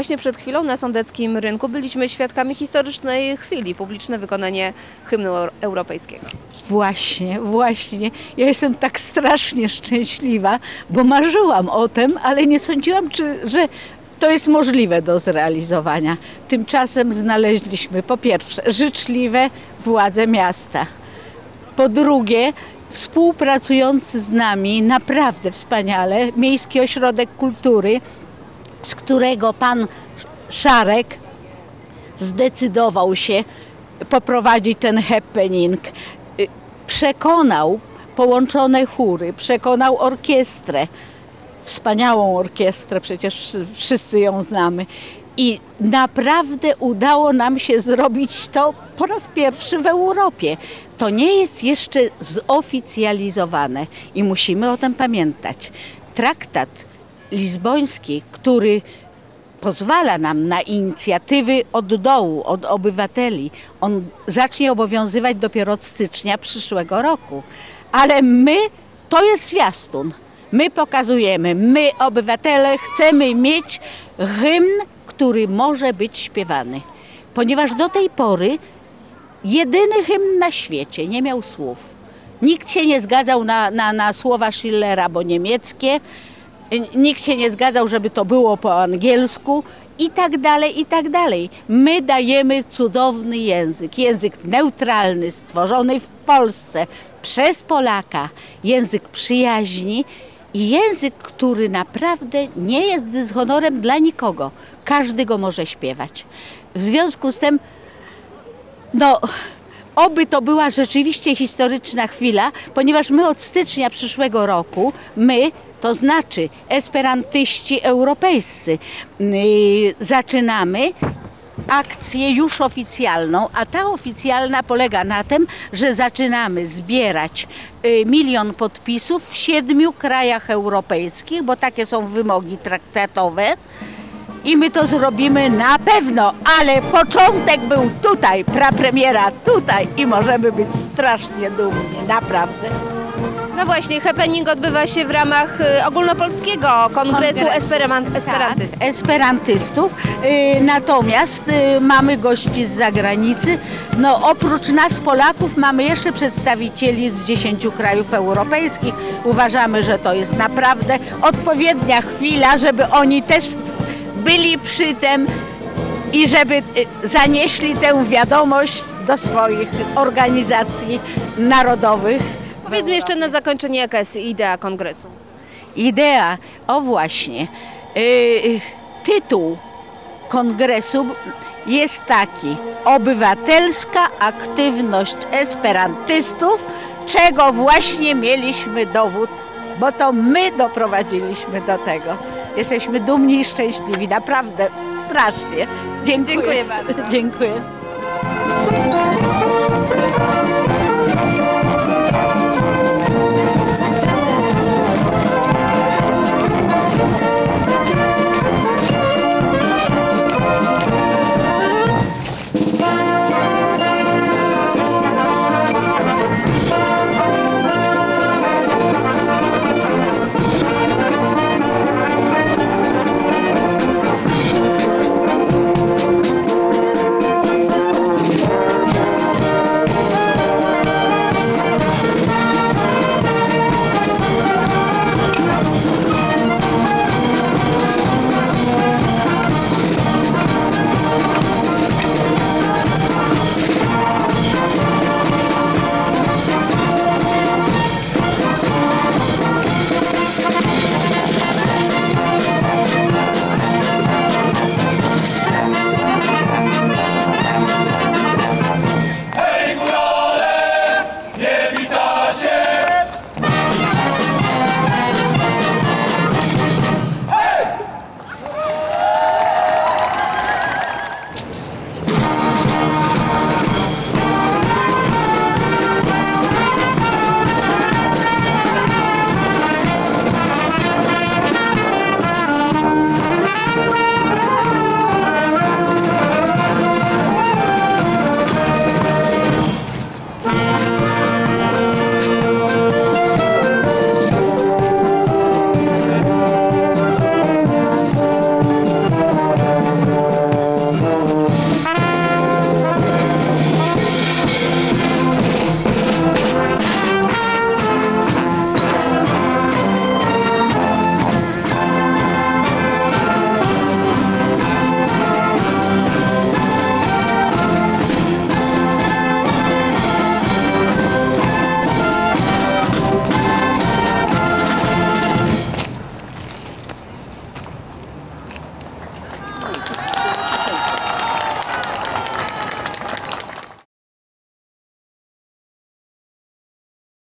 Właśnie przed chwilą na sądeckim rynku byliśmy świadkami historycznej chwili, publiczne wykonanie hymnu euro- europejskiego. Właśnie, właśnie. Ja jestem tak strasznie szczęśliwa, bo marzyłam o tym, ale nie sądziłam, czy, że to jest możliwe do zrealizowania. Tymczasem znaleźliśmy po pierwsze życzliwe władze miasta. Po drugie, współpracujący z nami naprawdę wspaniale Miejski Ośrodek Kultury, którego pan Szarek zdecydował się poprowadzić ten happening. Y, Przekonał połączone chóry, przekonał orkiestrę, wspaniałą orkiestrę, przecież wszyscy ją znamy. I naprawdę udało nam się zrobić to po raz pierwszy w Europie. To nie jest jeszcze zoficjalizowane i musimy o tym pamiętać. Traktat lizboński, który pozwala nam na inicjatywy od dołu, od obywateli. On zacznie obowiązywać dopiero od stycznia przyszłego roku. Ale my, to jest zwiastun. My pokazujemy, my obywatele chcemy mieć hymn, który może być śpiewany. Ponieważ do tej pory jedyny hymn na świecie nie miał słów. Nikt się nie zgadzał na, na, na słowa Schillera, bo niemieckie, nikt się nie zgadzał, żeby to było po angielsku i tak dalej, i tak dalej. My dajemy cudowny język, język neutralny, stworzony w Polsce przez Polaka, język przyjaźni i język, który naprawdę nie jest dyshonorem dla nikogo. Każdy go może śpiewać. W związku z tym no, oby to była rzeczywiście historyczna chwila, ponieważ my od stycznia przyszłego roku, my, to znaczy esperantyści europejscy, yy, zaczynamy akcję już oficjalną, a ta oficjalna polega na tym, że zaczynamy zbierać y, milion podpisów w siedmiu krajach europejskich, bo takie są wymogi traktatowe. I my to zrobimy na pewno, ale początek był tutaj, prapremiera tutaj i możemy być strasznie dumni, naprawdę. No właśnie, happening odbywa się w ramach y, ogólnopolskiego kongresu. Espereman- esperantystów. Tak, esperantystów. Y, Natomiast y, mamy gości z zagranicy. No, oprócz nas Polaków mamy jeszcze przedstawicieli z 10 krajów europejskich. Uważamy, że to jest naprawdę odpowiednia chwila, żeby oni też byli przy tym i żeby zanieśli tę wiadomość do swoich organizacji narodowych. Powiedzmy jeszcze na zakończenie, jaka jest idea kongresu. Idea, o właśnie, yy, tytuł kongresu jest taki: Obywatelska aktywność esperantystów, czego właśnie mieliśmy dowód, bo to my doprowadziliśmy do tego. Jesteśmy dumni i szczęśliwi, naprawdę strasznie. Dziękuję, Dziękuję bardzo. Dziękuję.